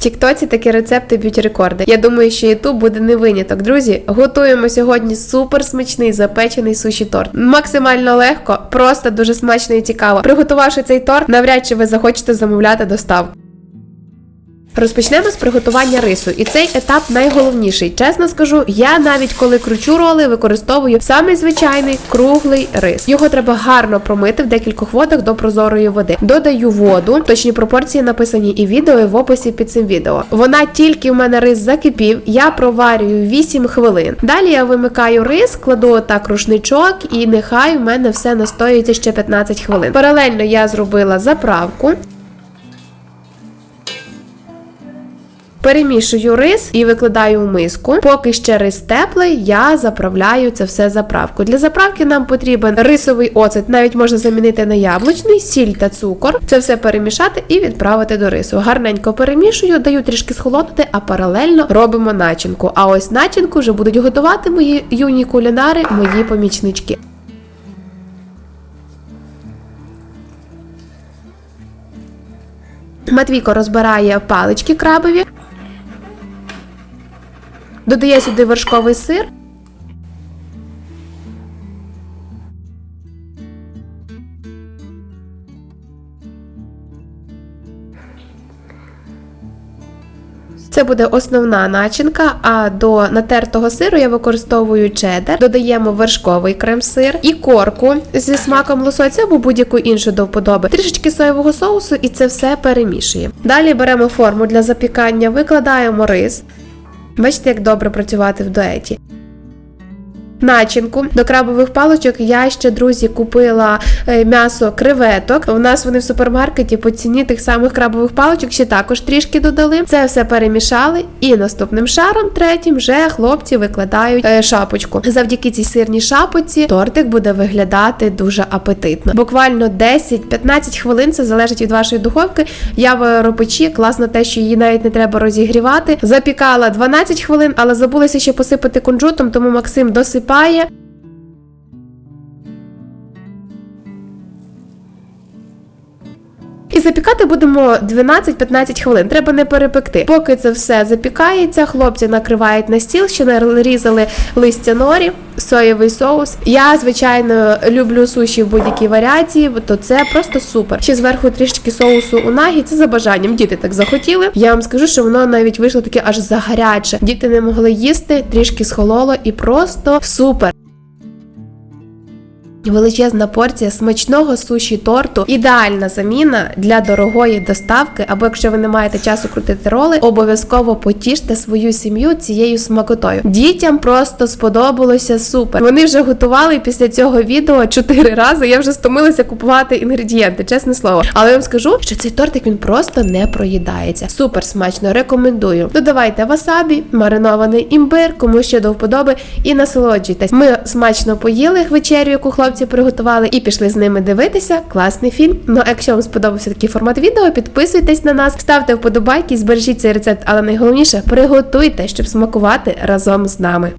Тіктоці такі рецепти б'ють рекорди. Я думаю, що Ютуб буде не виняток. Друзі, готуємо сьогодні супер смачний запечений суші торт. Максимально легко, просто дуже смачно і цікаво. Приготувавши цей торт, навряд чи ви захочете замовляти доставку. Розпочнемо з приготування рису, і цей етап найголовніший. Чесно скажу, я навіть коли кручу роли, використовую самий звичайний круглий рис. Його треба гарно промити в декількох водах до прозорої води. Додаю воду, точні пропорції написані і відео, і в описі під цим відео. Вона тільки в мене рис закипів, я проварюю 8 хвилин. Далі я вимикаю рис, кладу отак рушничок, і нехай в мене все настоюється ще 15 хвилин. Паралельно я зробила заправку. Перемішую рис і викладаю в миску. Поки ще рис теплий, я заправляю це все заправкою. Для заправки нам потрібен рисовий оцет, навіть можна замінити на яблучний, сіль та цукор. Це все перемішати і відправити до рису. Гарненько перемішую, даю трішки схолонути, а паралельно робимо начинку. А ось начинку вже будуть готувати мої юні кулінари, мої помічнички. Матвійко розбирає палички крабові, додає сюди вершковий сир. Це буде основна начинка, а до натертого сиру я використовую чеддер, додаємо вершковий крем-сир і корку зі смаком лосоця або будь-яку іншу до вподоби, трішечки соєвого соусу і це все перемішуємо. Далі беремо форму для запікання, викладаємо рис. Бачите, як добре працювати в дуеті. Начинку до крабових паличок я ще, друзі, купила е, м'ясо креветок. У нас вони в супермаркеті по ціні тих самих крабових паличок ще також трішки додали. Це все перемішали, і наступним шаром, третім, вже хлопці викладають е, шапочку. Завдяки цій сирній шапочці тортик буде виглядати дуже апетитно. Буквально 10-15 хвилин це залежить від вашої духовки. Я в аеропечі класно те, що її навіть не треба розігрівати. Запікала 12 хвилин, але забулася ще посипати кунжутом, тому Максим Paia Запікати будемо 12-15 хвилин. Треба не перепекти. Поки це все запікається, хлопці накривають на стіл, ще нарізали листя норі, соєвий соус. Я, звичайно, люблю суші в будь-якій варіації, то це просто супер. Ще зверху трішки соусу у нагі, це за бажанням. Діти так захотіли. Я вам скажу, що воно навіть вийшло таке аж загаряче. Діти не могли їсти, трішки схололо і просто супер. Величезна порція смачного суші торту, ідеальна заміна для дорогої доставки. Або якщо ви не маєте часу крутити роли, обов'язково потіште свою сім'ю цією смакотою. Дітям просто сподобалося супер. Вони вже готували після цього відео чотири рази. Я вже стомилася купувати інгредієнти, чесне слово. Але я вам скажу, що цей тортик він просто не проїдається. Супер смачно, рекомендую. Додавайте васабі, маринований імбир, кому ще до вподоби, і насолоджуйтесь. Ми смачно поїли вечерю, яку хлопці приготували, і пішли з ними дивитися. Класний фільм. Ну, а якщо вам сподобався такий формат відео, підписуйтесь на нас, ставте вподобайки, збережіть цей рецепт, але найголовніше приготуйте, щоб смакувати разом з нами.